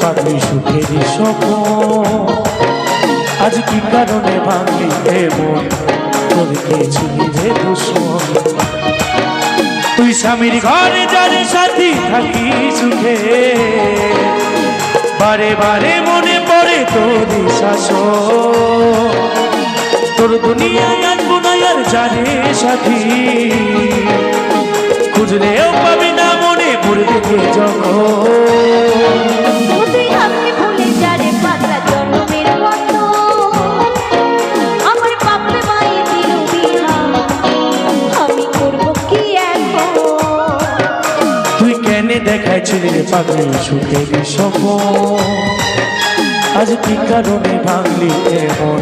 পাগলি সুখের স্বপ্ন। আজ কি কারণে ভাঙলি এমন করে গিয়েছিলি রে দুশ্মন তুই স্বামীর ঘরে যারে সাথী থাকি সুখে। বারে বারে মনে পড়ে তোর শাসন তোর দুনিয়ায় আনব না আর জানে সাথী। খুঁজলেও পাবি না কেন দেখাইছিলি রে পাগলি, সুখে স্বপ্ন আজ কি কারণে ভাঙলি এমন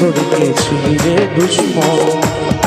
তোর কে রে দুশ্মন?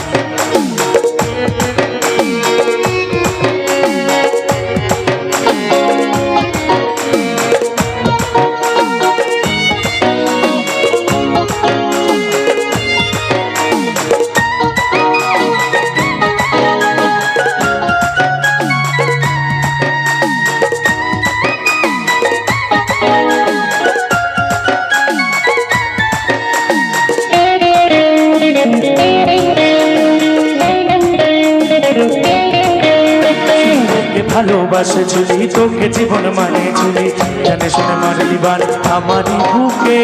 তোকে ভালোবাসেছিলি তোকে জীবন মানে মানেছিলি জানে শুনে মারলি বান আমারই বুকে।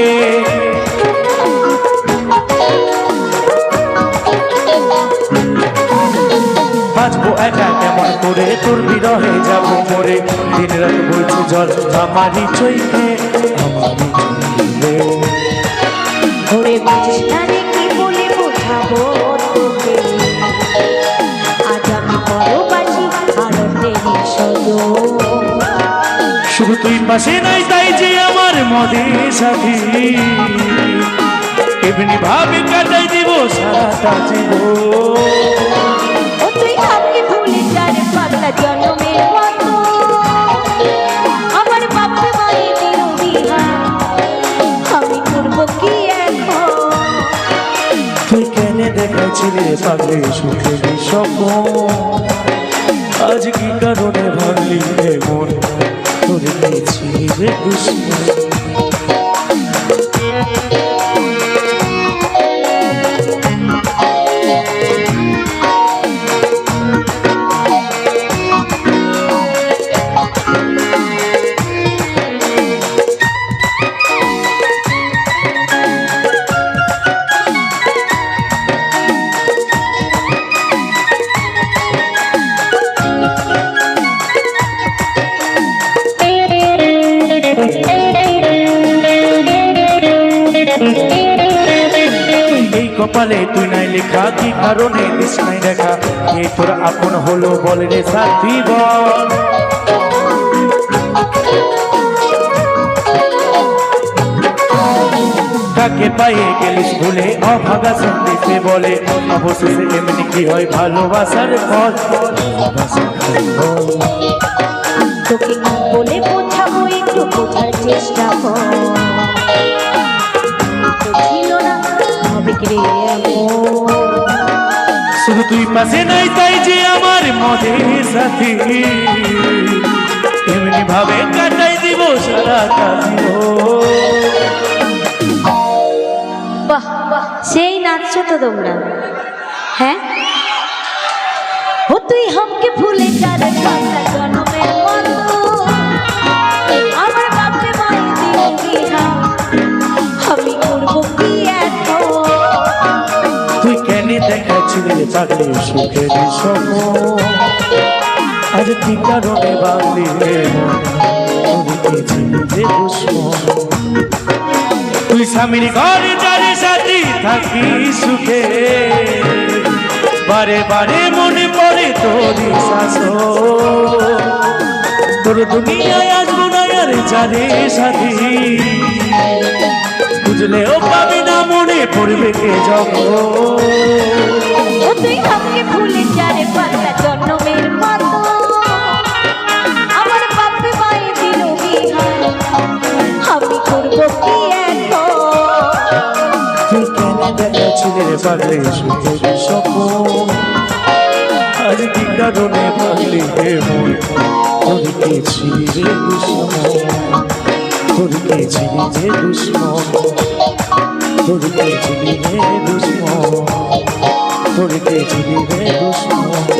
বাঁচবো একা কেমন করে? তোর বিরহে যাব মরে দিন রাত জল, আমারই চৈকে আমারই পাশে নাই তাই যে আমার মদে সাথী। এমনি ভাবে কাটাই দিব সারাটা জীবন। তুই আমাকে ভুলে যারে পাগলা জন্মের মতো। আমার বাপে মায়ে বিহা আমি করব কি এখন? তুই কেন দেখাইছিলি রে সুখের স্বপ্ন? আজ কি কারণে ভাবলি মন? রে দুশ্মন। কপালে তুই নাই লেখা, কি কারণে দিস নাই দেখা? এই তোর আপন হলো বল রে সাথী বল। কাকে পায়ে গেলিস ভুলে অভাগা সন্দেশে বলে। অবশেষে এমনি কি হয়? ভালোবাসার ফল। তোকে কি বলে বোঝাবো, একটু বোঝার চেষ্টা কর। হবে কি রে এমন? শুধু তুই পাশে নাই তাই যে আমার মদের সাথী। এমনি ভাবে কাটাই দিব সারা বাহ বাহ সেই নাচছো তো তোমরা। হ্যাঁ? ও তুই হামকে ভুলে যা সুখের স্বপ্ন আজ কি কারণে দুশ্মন। তুই স্বামীর ঘরে যারে সাথী থাকি সুখে। বারে বারে মনে পড়ে তোর শাসন। তোর দুনিয়ায় আসব না আর যারে সাথী। বুঝলেও পাবি না মনে পড়বে কে যখন তুই হামকে ভুলে যা রে পাগলা জনমের মতো। আমার বাপে মাই দিল আমি করব কি এখন? তুই কেন দেখাচ্ছিলি রে পাগলি সুখের স্বপ্ন? আজ কি কারণে পাগলি হে মন? তোর কে ছিলি রে দুশ্মন? তোর দুশ্মন